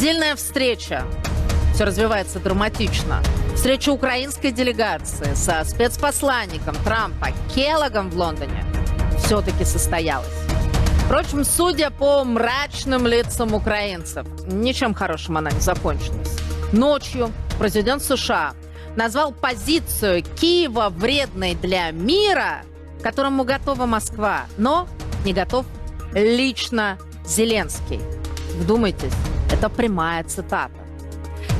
Отдельная встреча. Все развивается драматично. Встреча украинской делегации со спецпосланником Трампа Келлогом в Лондоне все-таки состоялась. Впрочем, судя по мрачным лицам украинцев, ничем хорошим она не закончилась. Ночью президент США назвал позицию Киева вредной для мира, которому готова Москва, но не готов лично Зеленский. Вдумайтесь, это прямая цитата.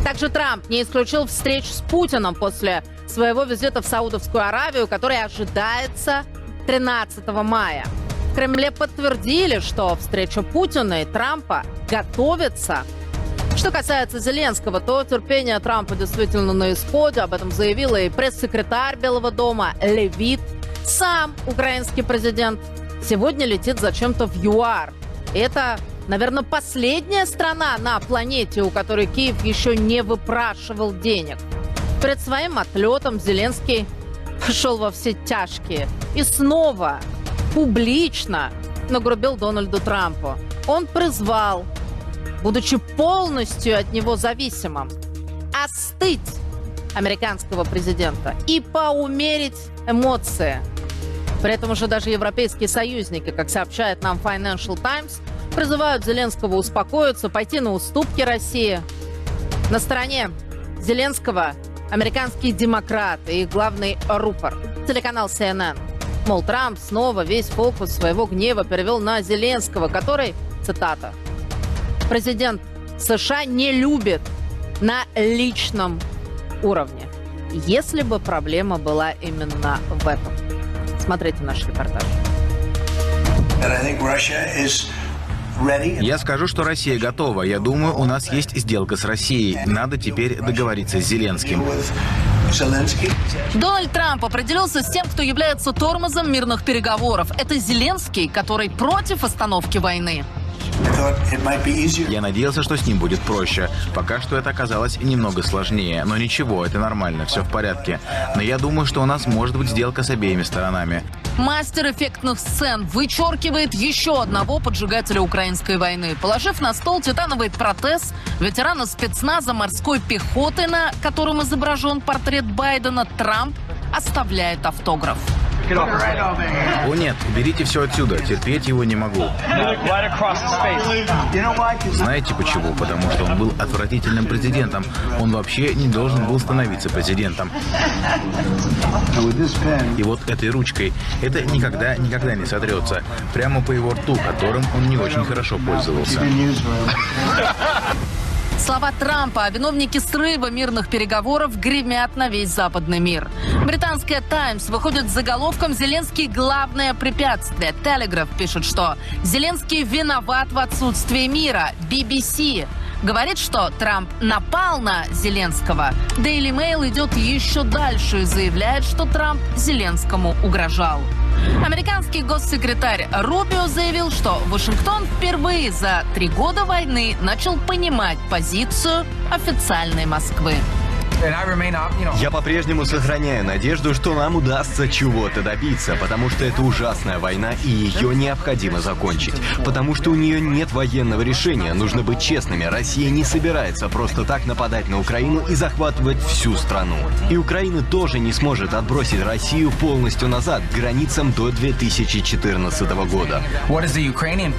Также Трамп не исключил встреч с Путиным после своего визита в Саудовскую Аравию, который ожидается 13 мая. В Кремле подтвердили, что встреча Путина и Трампа готовится. Что касается Зеленского, то терпение Трампа действительно на исходе. Об этом заявила и пресс-секретарь Белого дома Левит. Сам украинский президент сегодня летит зачем-то в ЮАР. Это, наверное, последняя страна на планете, у которой Киев еще не выпрашивал денег. Перед своим отлетом Зеленский пошел во все тяжкие и снова публично нагрубил Дональду Трампу. Он призвал, будучи полностью от него зависимым, остыть американского президента и поумерить эмоции. При этом уже даже европейские союзники, как сообщает нам Financial Times, призывают Зеленского успокоиться, пойти на уступки России. На стороне Зеленского американские демократы и главный рупор – телеканал CNN. Мол, Трамп снова весь фокус своего гнева перевел на Зеленского, который, цитата, «Президент США не любит на личном уровне». Если бы проблема была именно в этом. Смотрите наш репортаж. And I think Russia is. Я скажу, что Россия готова. Я думаю, у нас есть сделка с Россией. Надо теперь договориться с Зеленским. Дональд Трамп определился с тем, кто является тормозом мирных переговоров. Это Зеленский, который против остановки войны. Я надеялся, что с ним будет проще. Пока что это оказалось немного сложнее. Но ничего, это нормально, все в порядке. Но я думаю, что у нас может быть сделка с обеими сторонами. Мастер эффектных сцен вычеркивает еще одного поджигателя украинской войны. Положив на стол титановый протез ветерана спецназа морской пехоты, на котором изображен портрет Байдена, Трамп оставляет автограф. О нет, уберите все отсюда, терпеть его не могу. Знаете почему? Потому что он был отвратительным президентом. Он вообще не должен был становиться президентом. И вот этой ручкой это никогда, никогда не сотрется. Прямо по его рту, которым он не очень хорошо пользовался. Слова Трампа о виновнике срыва мирных переговоров гремят на весь западный мир. Британская «Таймс» выходит с заголовком «Зеленский – главное препятствие». «Телеграф» пишет, что Зеленский виноват в отсутствии мира. BBC говорит, что Трамп напал на Зеленского. Daily Mail идет еще дальше и заявляет, что Трамп Зеленскому угрожал. Американский госсекретарь Рубио заявил, что Вашингтон впервые за три года войны начал понимать позицию официальной Москвы. Я по-прежнему сохраняю надежду, что нам удастся чего-то добиться, потому что это ужасная война, и ее необходимо закончить. Потому что у нее нет военного решения. Нужно быть честными. Россия не собирается просто так нападать на Украину и захватывать всю страну. И Украина тоже не сможет отбросить Россию полностью назад, к границам до 2014 года.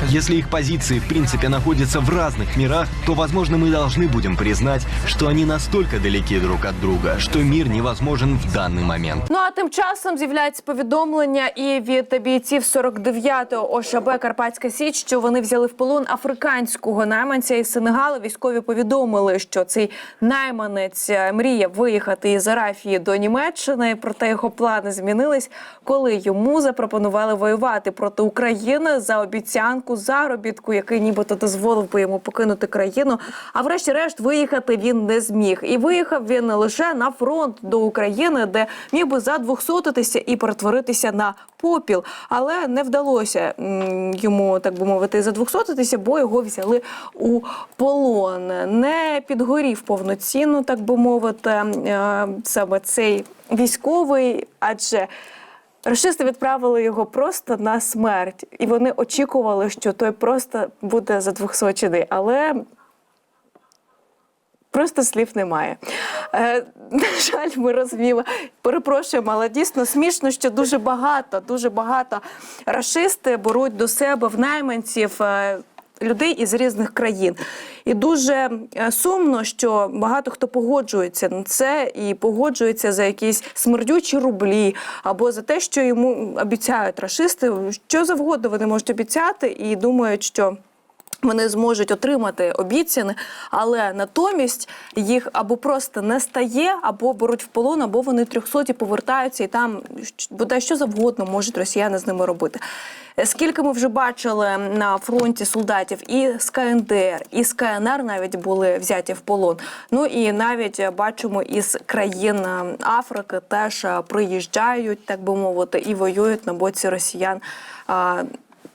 Если их позиции в принципе находятся в разных мирах, то, возможно, мы должны будем признать, что они настолько далеки друг от друга, что мир невозможен в данный момент. Ну а тим часом з'являється повідомлення і від бійців 49-го ОШБ Карпатська Січ, що вони взяли в полон африканського найманця із Сенегалу. Військові повідомили, що цей найманець е, мріє виїхати із Арафії до Німеччини. Проте його плани змінились, коли йому запропонували воювати проти України за обіцянку заробітку, який нібито дозволив би йому покинути країну. А врешті-решт виїхати він не зміг. І виїхав він лише на фронт до України, де міг би задвохсотитися і перетворитися на попіл. Але не вдалося йому, так би мовити, задвохсотитися, бо його взяли у полон. Не підгорів повноцінно, так би мовити, е, саме цей військовий, адже. Рашисти відправили його просто на смерть, і вони очікували, що той просто буде задвохсочений. Але Просто слів немає. Е, на жаль, ми розуміли. Перепрошуємо, але дійсно смішно, що дуже багато, дуже багато рашисти беруть до себе в найманців. е, Людей із різних країн, і дуже е, сумно, що багато хто погоджується на це і погоджується за якісь смердючі рублі або за те, що йому обіцяють рашисти. Що завгодно вони можуть обіцяти, і думають, що вони зможуть отримати обіцяне, але натомість їх або просто не стає, або беруть в полон, або вони трьохсоті повертаються, і там бодай що завгодно можуть росіяни з ними робити. Е, Скільки ми вже бачили на фронті солдатів і з КНДР, і з КНР навіть були взяті в полон. Ну і навіть бачимо із країн е, Африки теж е, приїжджають, так би мовити, і воюють на боці росіян.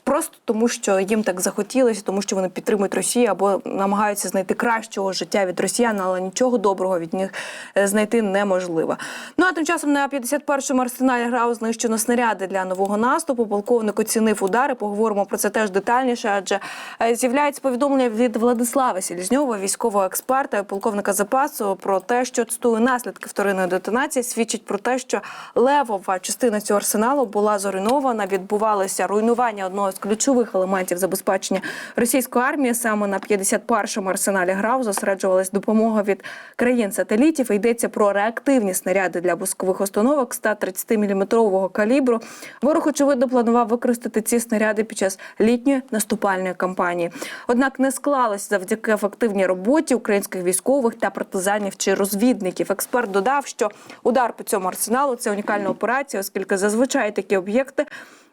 Просто тому, що їм так захотілося, тому що вони підтримують Росію або намагаються знайти кращого життя від росіян, але нічого доброго від них е, знайти неможливо. Ну а тим часом на 51-му арсеналі грав знищено снаряди для нового наступу. Полковник оцінив удари. Поговоримо про це теж детальніше, адже е, з'являється повідомлення від Владислава Селізньова, військового експерта, полковника запасу, про те, що цитую наслідки вторинної детонації, свідчить про те, що левова частина цього арсеналу була зруйнована. Відбувалося руйнування одного ключових елементів забезпечення російської армії. Саме на 51-му арсеналі ГРАУ зосереджувалась допомога від країн-сателітів. Йдеться про реактивні снаряди для пускових установок 130-мм калібру. Ворог, очевидно, планував використати ці снаряди під час літньої наступальної кампанії. Однак не склалось завдяки ефективній роботі українських військових та партизанів чи розвідників. Експерт додав, що удар по цьому арсеналу це унікальна операція, оскільки зазвичай такі об'єкти.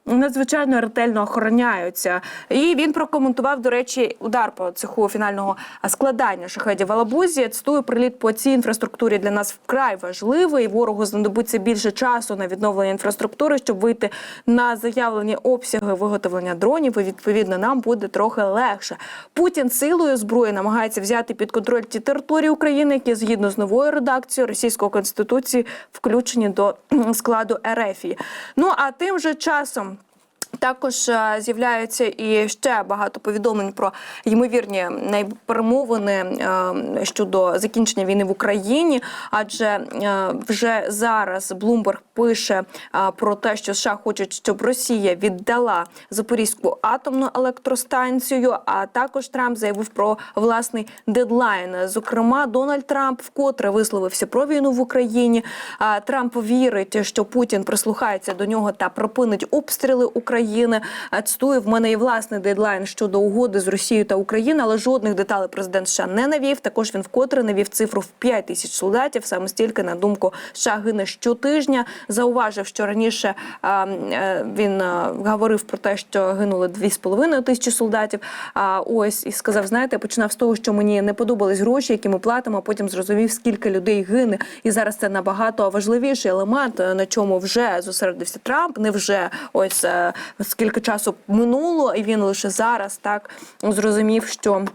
Надзвичайно ретельно охороняються, і він прокоментував, до речі, удар по цеху фінального складання шахедів Алабузі. Цитую, приліт по цій інфраструктурі для нас вкрай важливий. Ворогу знадобиться більше часу на відновлення інфраструктури, щоб вийти на заявлені обсяги виготовлення дронів. І відповідно нам буде трохи легше. Путін силою зброї намагається взяти під контроль ті території України, які згідно з новою редакцією російської конституції включені до складу РФ. Ну а тим же часом. Також е, з'являються і ще багато повідомлень про ймовірні перемовини е, щодо закінчення війни в Україні. Адже е, вже зараз Блумберг пише про те, що США хочуть, щоб Росія віддала Запорізьку атомну електростанцію. А також Трамп заявив про власний дедлайн. Зокрема, Дональд Трамп вкотре висловився про війну в Україні. Трамп вірить, що Путін прислухається до нього та припинить обстріли України. А, Цитую, в мене є власний дедлайн щодо угоди з Росією та Україною, але жодних деталей президент США не навів. Також він вкотре навів цифру в 5 тисяч солдатів. Саме стільки на думку США гине щотижня. Зауважив, що раніше е, він говорив про те, що гинули 2,5 тисячі солдатів. А ось і сказав: знаєте, починав з того, що мені не подобались гроші, які ми платимо. а Потім зрозумів, скільки людей гине, і зараз це набагато важливіший елемент, на чому вже зосередився Трамп. Не вже ось е, скільки часу минуло, і він лише зараз так зрозумів, що.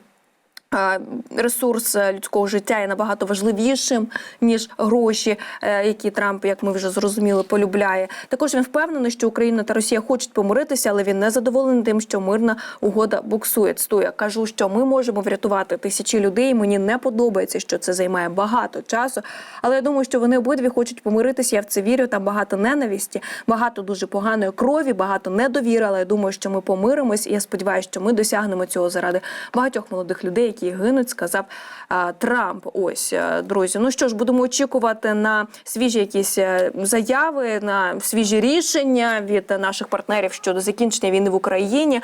Ресурс е, людського життя є набагато важливішим ніж гроші, е, які Трамп, як ми вже зрозуміли, полюбляє. Також він впевнений, що Україна та Росія хочуть помиритися, але він не задоволений тим, що мирна угода буксує. Цитую, кажу, що ми можемо врятувати тисячі людей. Мені не подобається, що це займає багато часу. Але я думаю, що вони обидві хочуть помиритися. Я в це вірю. Там багато ненависті, багато дуже поганої крові, багато недовіри. Але я думаю, що ми помиримось. І я сподіваюся, що ми досягнемо цього заради багатьох молодих людей, які гинуть, сказав Трамп. Ось е, друзі. Ну що ж, будемо очікувати на свіжі якісь е, заяви, на свіжі рішення від наших партнерів щодо закінчення війни в Україні.